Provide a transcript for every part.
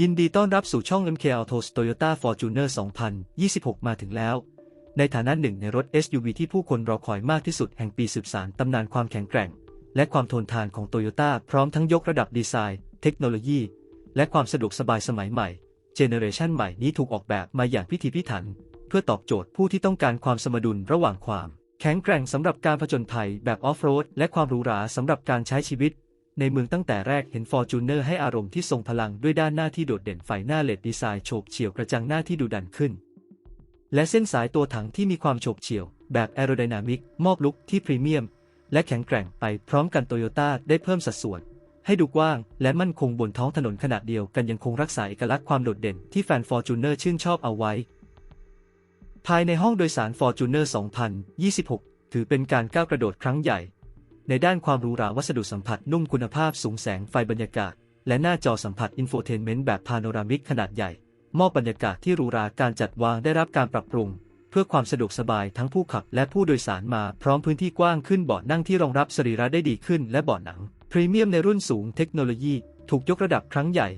ยินดีต้อนรับสู่ช่อง MK Autos Toyota Fortuner 2026 มาถึงแล้ว ในฐานะหนึ่งในรถ SUV ที่ผู้คนรอคอยมากที่สุดแห่งปีสืบสารตำนานความแข็งแกร่ง และความทนทานของ Toyota พร้อมทั้งยกระดับดีไซน์ เทคโนโลยี และความสะดวกสบายสมัยใหม่ เจเนอเรชันใหม่นี้ถูกออกแบบมาอย่างพิถีพิถัน เพื่อตอบโจทย์ผู้ที่ต้องการความสมดุลระหว่างความ แข็งแกร่งสำหรับการผจญภัยแบบออฟโรดและความหรูหราสำหรับการใช้ชีวิต ในเมืองตั้งแต่แรกเห็น Fortuner ให้อารมณ์ที่ทรงพลังด้วยด้านหน้าที่โดดเด่นไฟหน้าเลดดีไซน์โฉบเฉี่ยวกระจังหน้าที่ดูดันขึ้น และเส้นสายตัวถังที่มีความโฉบเฉี่ยว แบบแอโรไดนามิกมอบลุคที่พรีเมียม และแข็งแกร่งไปพร้อมกันโตโยต้าได้เพิ่มสัดส่วน ให้ดูกว้างและมั่นคงบนท้องถนนขนาดเดียวกันยังคงรักษาเอกลักษณ์ความโดดเด่นที่แฟน Fortuner ชื่นชอบเอาไว้ ภายในห้องโดยสาร Fortuner 2026 ถือเป็นการก้าวกระโดดครั้งใหญ่ ในด้านความหรูหราวัสดุสัมผัสนุ่มคุณภาพสูงแสงไฟบรรยากาศ และหน้าจอสัมผัสอินโฟเทนเมนต์แบบพาโนรามิกขนาดใหญ่ มอบบรรยากาศที่หรูหราการจัดวางได้รับการปรับปรุง เพื่อความสะดวกสบายทั้งผู้ขับและผู้โดยสารมาพร้อมพื้นที่กว้างขึ้นเบาะนั่งที่รองรับสรีระได้ดีขึ้น และเบาะหนัง พรีเมียมในรุ่นสูงเทคโนโลยี ถูกยกระดับครั้งใหญ่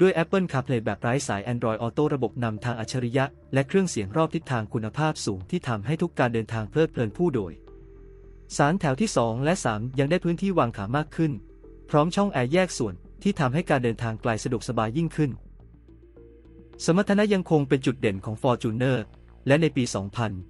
ด้วย Apple CarPlay แบบไร้สาย Android Auto ระบบนำทางอัจฉริยะ และเครื่องเสียงรอบทิศทางคุณภาพสูงที่ทำให้ทุกการเดินทางเพลิดเพลินผู้โดย สารแถวที่ 2 และ 3 ยังได้พื้นที่วางขามากขึ้น พร้อมช่องแอร์แยกส่วนที่ทำให้การเดินทางไกลสะดวกสบายยิ่งขึ้น สมรรถนะยังคงเป็นจุดเด่นของ Fortuner และในปี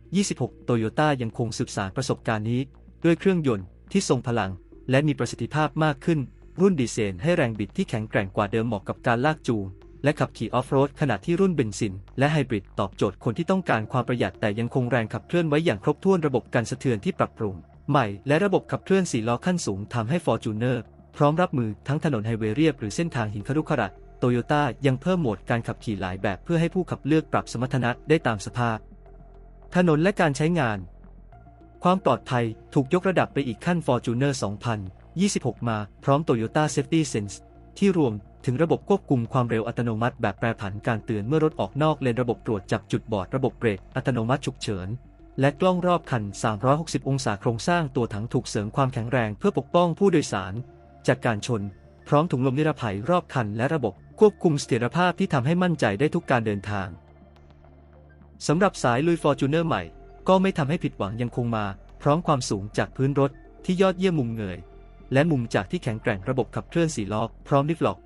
2026 Toyota ยังคงสืบสานประสบการณ์นี้ ด้วยเครื่องยนต์ที่ทรงพลัง และมีประสิทธิภาพมากขึ้น รุ่นดีเซลให้แรงบิดที่แข็งแกร่งกว่าเดิมเหมาะกับการลากจูงและขับขี่ออฟโรดขณะที่รุ่นเบนซิน และไฮบริดตอบโจทย์คนที่ต้องการความประหยัดแต่ยังคงแรงขับเคลื่อนไว้อย่างครบถ้วนระบบการสะเทือนที่ปรับปรุงใหม่และระบบขับเคลื่อน4ล้อขั้นสูงทำให้ Fortuner พร้อมรับมือทั้งถนนไฮเวย์เรียบหรือเส้นทางหินครุขระโตโยต้ายังเพิ่มโหมดการขับขี่หลายแบบเพื่อให้ผู้ขับเลือกปรับสมรรถนะได้ตามสภาพ ถนนและการใช้งาน ความปลอดภัยถูกยกระดับไปอีกขั้น Fortuner 2026 มาพร้อม Toyota Safety Sense ที่รวมถึงระบบควบคุมความเร็วอัตโนมัติแบบแปรผันการเตือนเมื่อรถออกนอกเลนระบบตรวจจับจุดบอดระบบเบรกอัตโนมัติฉุกเฉิน และกล้องรอบคัน 360 องศาโครงสร้างตัวถังถูกเสริมความแข็งแรงเพื่อปกป้องผู้โดยสาร จากการชน พร้อมถุงลมนิรภัยรอบคันและระบบควบคุมเสถียรภาพที่ทำให้มั่นใจได้ทุกการเดินทางสำหรับสายลุย Fortuner ใหม่ ก็ไม่ทำให้ผิดหวังยังคงมา พร้อมความสูงจากพื้นรถที่ยอดเยี่ยมมุมเงย และมุมจากที่แข็งแกร่งระบบขับเคลื่อนสี่ล้อพร้อมลิฟต์ล็อก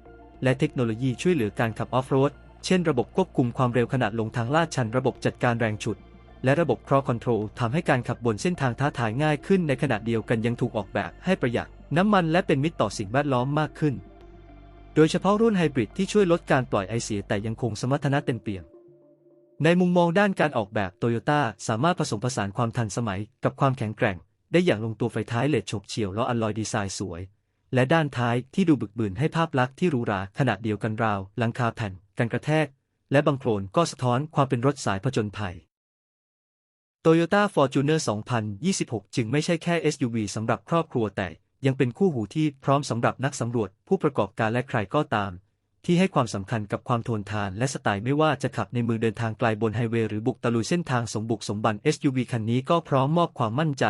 และเทคโนโลยีช่วยเหลือการขับออฟโรดเช่น ระบบควบคุมความเร็วขณะลงทางลาดชันระบบจัดการแรงฉุด และระบบ Crawl Control ทำให้การขับบนเส้นทางท้าทายง่ายขึ้นในขณะเดียวกันยังถูกออกแบบให้ประหยัดน้ำมันและเป็นมิตรต่อสิ่งแวดล้อมมากขึ้น โดยเฉพาะรุ่นไฮบริดที่ช่วยลดการปล่อยไอเสียแต่ยังคงสมรรถนะเต็มเปี่ยม ในมุมมองด้านการออกแบบโตโยต้าสามารถผสมผสานความทันสมัยกับความแข็งแกร่ง ได้อย่างลงตัวไฟท้ายเลดฉบเฉียวล้ออัลลอยดีไซน์สวย และด้านท้ายที่ดูบึกบืนให้ภาพลักษณ์ที่หรูหราขนาดเดียวกันราวหลังคาแผ่นกันกระแทก และบังโคลนก็สะท้อนความเป็นรถสายผจญภัย Toyota Fortuner 2026 จึงไม่ใช่แค่ SUV สำหรับครอบครัวแต่ยังเป็นคู่หูที่พร้อมสำหรับนักสำรวจ ผู้ประกอบการและใครก็ตาม ที่ให้ความสำคัญกับความทนทานและสไตล์ไม่ว่าจะขับในเมืองเดินทางไกลบนไฮเวย์หรือบุกตะลุยเส้นทางสมบุกสมบัน SUV คันนี้ก็พร้อมมอบความมั่นใจ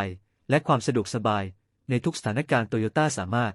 และความสะดวกสบาย ในทุกสถานการณ์โตโยต้าสามารถ